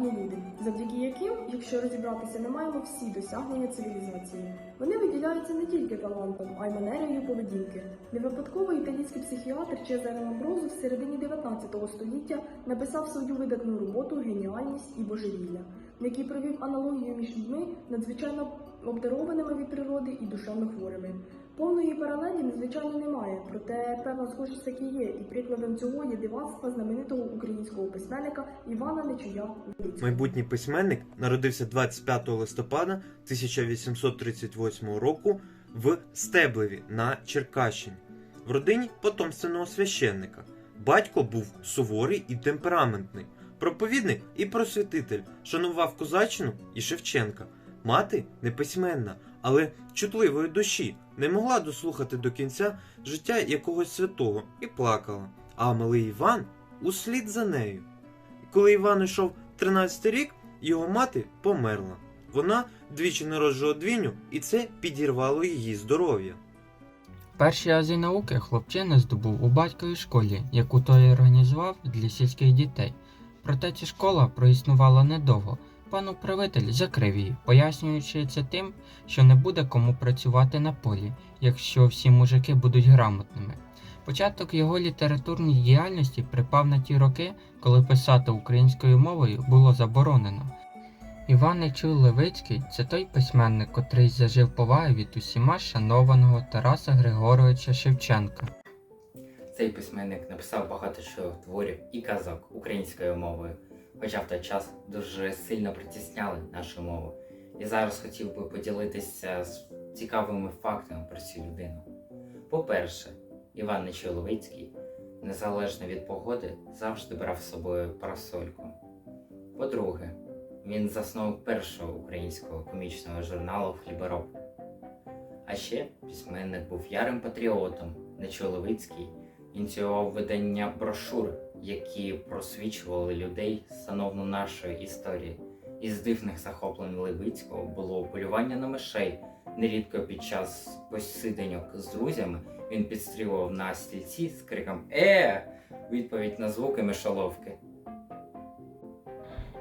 неординарні люди, завдяки яким, якщо розібратися, ми маємо всі досягнення цивілізації. Вони виділяються не тільки талантом, а й манерою поведінки. Не випадково італійський психіатр Чезаре Ламброзо в середині 19 століття написав свою видатну роботу Геніальність і божевілля, в якій провів аналогію між людьми надзвичайно обдарованими від природи і душевно хворими. Повної паралелі, звичайно, немає, проте певна схожість таки є, і прикладом цього є дивацтва знаменитого українського письменника Івана Нечуя. Майбутній письменник народився 25 листопада 1838 року в Стеблеві на Черкащині в родині потомственного священника. Батько був суворий і темпераментний, проповідник і просвітитель, шанував козаччину і Шевченка. Мати неписьменна, але чутливої душі, не могла дослухати до кінця життя якогось святого і плакала. А малий Іван услід за нею. Коли Іван йшов 13 рік, його мати померла. Вона двічі народжувала двійню, і це підірвало її здоров'я. Перші ази науки хлопчина здобув у батьковій школі, яку той організував для сільських дітей. Проте ця школа проіснувала недовго. Пан управитель закрив її, пояснюючи це тим, що не буде кому працювати на полі, якщо всі мужики будуть грамотними. Початок його літературної діяльності припав на ті роки, коли писати українською мовою було заборонено. Іван Нечуй Левицький це той письменник, котрий зажив поваги від усіма шанованого Тараса Григоровича Шевченка. Цей письменник написав багато чого творів і казок українською мовою, хоча в той час дуже сильно притісняли нашу мову. І зараз хотів би поділитися з цікавими фактами про цю людину. По-перше, Іван Нечоловицький, незалежно від погоди, завжди брав з собою парасольку. По-друге, він засновник першого українського комічного журналу Хлібороб. А ще письменник був ярим патріотом. Нечоловицький ініціював видання брошур, які просвічували людей становно нашої історії. Із дивних захоплень Левицького було полювання на мишей. Нерідко під час посиденьок з друзями він підстрілював на стільці з криком Е! відповідь на звуки мишоловки.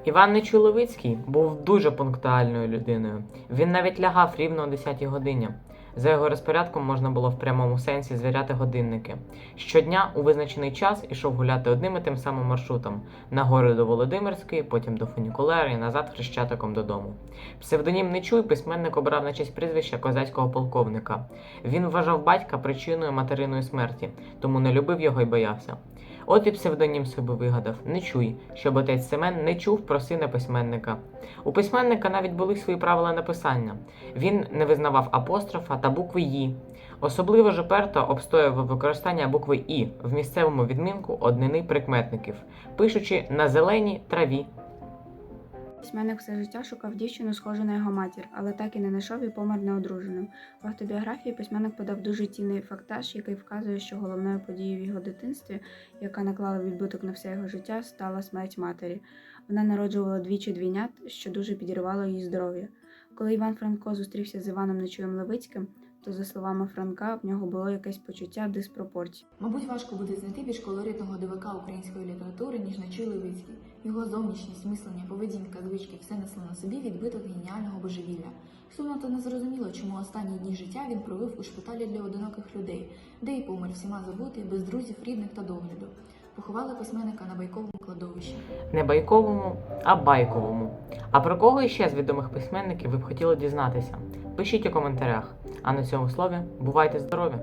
Іван Нечуловицький був дуже пунктуальною людиною. Він навіть лягав рівно о 10 годині. За його розпорядком можна було в прямому сенсі звіряти годинники. Щодня у визначений час ішов гуляти одним і тим самим маршрутом на гори до Володимирської, потім до фунікулери і назад хрещатиком додому. Псевдонім Нечуй письменник обрав на честь прізвища козацького полковника. Він вважав батька причиною материної смерті, тому не любив його і боявся. От і псевдонім собі вигадав Нечуй, щоб отець Семен не чув про сина письменника. У письменника навіть були свої правила написання. Він не визнавав апострофа та букви «і». Особливо ж уперто обстоював використання букви І в місцевому відмінку однини прикметників, пишучи на зеленій траві. Письменник все життя шукав дівчину, схожу на його матір, але так і не знайшов і помер неодруженим. В автобіографії письменник подав дуже цінний фактаж, який вказує, що головною подією в його дитинстві, яка наклала відбиток на все його життя, стала смерть матері. Вона народжувала двічі двійнят, що дуже підірвало її здоров'я. Коли Іван Франко зустрівся з Іваном Нечуєм Левицьким, то, за словами Франка, в нього було якесь почуття диспропорцій. Мабуть, важко буде знайти більш колоритного дивака української літератури, ніж Нечуй Левицький. Його зовнішність, мислення, поведінка, звички все несло на собі відбиток геніального божевілля. Сумно та незрозуміло, чому останні дні життя він провів у шпиталі для одиноких людей, де й помер всіма забутий, без друзів, рідних та догляду. Поховали письменника на байковому кладовищі. Не байковому, а байковому. А про кого іще з відомих письменників ви б хотіли дізнатися? Пишіть у коментарях. А на цьому слові бувайте здорові!